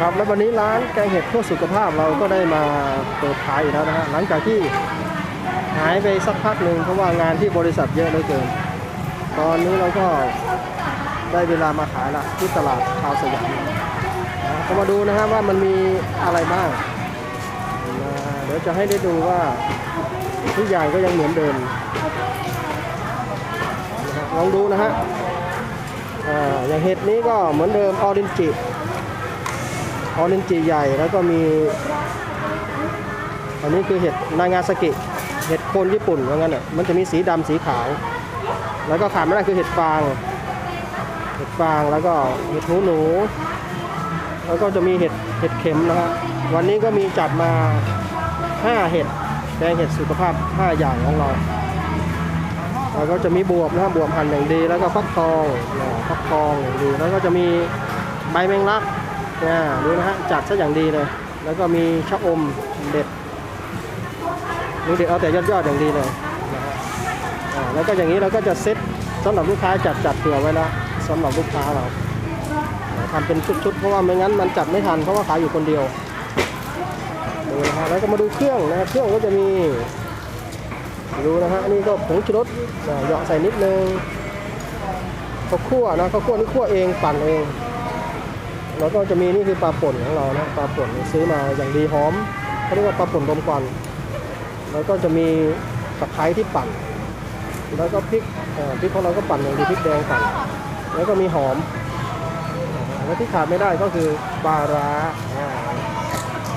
ครับแล้ววันนี้ร้านแกงเห็ดเพื่อสุขภาพเราก็ได้มาเปิดขายอีกแล้วนะฮะหลังจากที่หายไปสักพักหนึ่งเพราะว่างานที่บริษัทเยอะเหลือเกิน ตอนนี้เราก็ได้เวลามาขายละที่ตลาดชาวสยามก็มาดูนะฮะว่ามันมีอะไรบ้าง เดี๋ยวจะให้ได้ดูว่าทุกอย่างก็ยังเหมือนเดิมลองดูนะฮะออย่างเห็ดนี้ก็เหมือนเดิมออรินจิ ออเรนจิใหญ่แล้วก็มีอันนี้คือเห็ดนางาสกิเห็ดโคนญี่ปุ่นว่างั้นอะมันจะมีสีดำสีขาว แล้วก็ขาดไม่ได้คือเห็ดฟาง เห็ดฟางแล้วก็เห็ดหูหนู แล้วก็จะมีเห็ดเห็ดเข็มนะฮะวันนี้ก็มีจัดมา 5 เห็ดแกงเห็ดสุขภาพ 5 อย่างของเราแล้วก็จะมีบวบนะฮะบวบหั่นอย่างดี แล้วก็ฟักทองนะฟักทองอย่างดีแล้วก็จะมีใบแมงลัก เนี่ยดูนะฮะจัดซะอย่างดีเลย แล้วก็มีชะอมเด็ดนี่เด็ดเอาแต่ยอดๆอย่างดีเลยนะฮะแล้วก็อย่างนี้เราก็จะเซ็ตสำหรับลูกค้าจัดจัดเผื่อไว้แล้วสำหรับลูกค้าเราทำเป็นชุดๆเพราะว่าไม่งั้นมันจัดไม่ทันเพราะว่าขายอยู่คนเดียวดูนะฮะแล้วก็มาดูเครื่องนะเครื่องก็จะมีดูนะฮะนี่ก็ผงชูรสเหยาะใส่นิดนึงข้าวคั่วนะข้าวคั่วนี่คั่วเองปั่นเอง แล้วก็จะมีนี่คือปลาป่นของเรานะปลาป่นซื้อมาอย่างดีหอมเขาเรียกว่าปลาป่นรมควันแล้วก็จะมีตะไคร้ที่ปั่น แล้วก็พริกพริกของเราก็ปั่นอย่างดีพริกแดงปั่นแล้วก็มีหอมแล้วที่ขาดไม่ได้ก็คือปลาร้าอ่า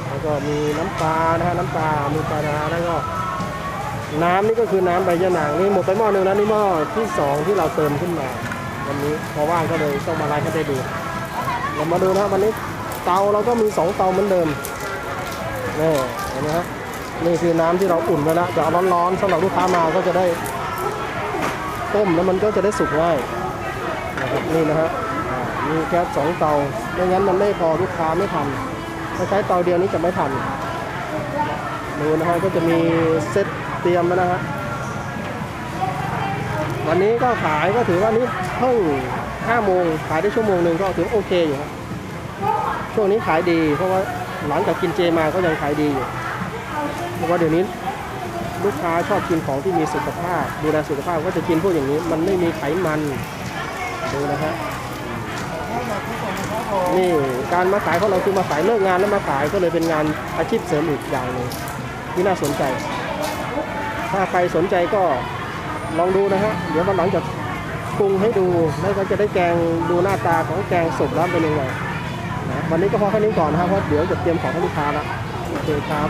แล้วก็มีน้ำปลานะฮะน้ำปลามีปลาร้าแล้วก็น้ำนี่ก็คือน้ำใบยะนางนี่หมดไปหม้อหนึ่งแล้วนี่หม้อที่สองที่เราเติมขึ้นมาวันนี้พอว่างก็เลยต้องมาไลฟ์ให้ได้ดู รามาดูนะครับวันนี้เตาเราก็มี 2 เตาเหมือนเดิมนี่เห็นไหมครับนี่คือน้ำที่เราอุ่นไว้แล้วจะเอาร้อนๆสำหรับลูกค้ามาก็จะได้ต้มแล้วมันก็จะได้สุกง่ายนะครับนี่นะฮะมีแก๊สสองเตาไม่งั้นมันไม่พอลูกค้าไม่ทันถ้าใช้เตาเดียวนี้จะไม่ทันดูนะฮะก็จะมีเซตเตรียมแล้วนะฮะวันนี้ก็ขายก็ถือว่านี่เพิ่ง 5โมงขายได้ชั่วโมงหนึ่งก็ถือโอเคอยู่ครับช่วงนี้ขายดี เพราะว่าหลังจากกินเจมาก็ยังขายดีอยู่เพราะว่าเดี๋ยวนี้ลูกค้าชอบกินของที่มีสุขภาพ ดูแลสุขภาพก็จะกินพวกอย่างนี้ มันไม่มีไขมันดูนะฮะนี่การมาขายของเราคือมาขายเลิกงานแล้วมาขายก็เลยเป็นงานอาชีพเสริมอีกอย่างหนึ่งที่น่าสนใจ ถ้าใครสนใจก็ลองดูนะฮะเดี๋ยววันหลังจะ ปรุงให้ดูแล้วก็จะได้แกงดูหน้าตาของแกงสุกแล้วเป็นยังไงนะวันนี้ก็พอแค่นี้ก่อนนะครับเพราะเดี๋ยวจะเตรียมของให้ลูกค้าแล้วโอเคครับ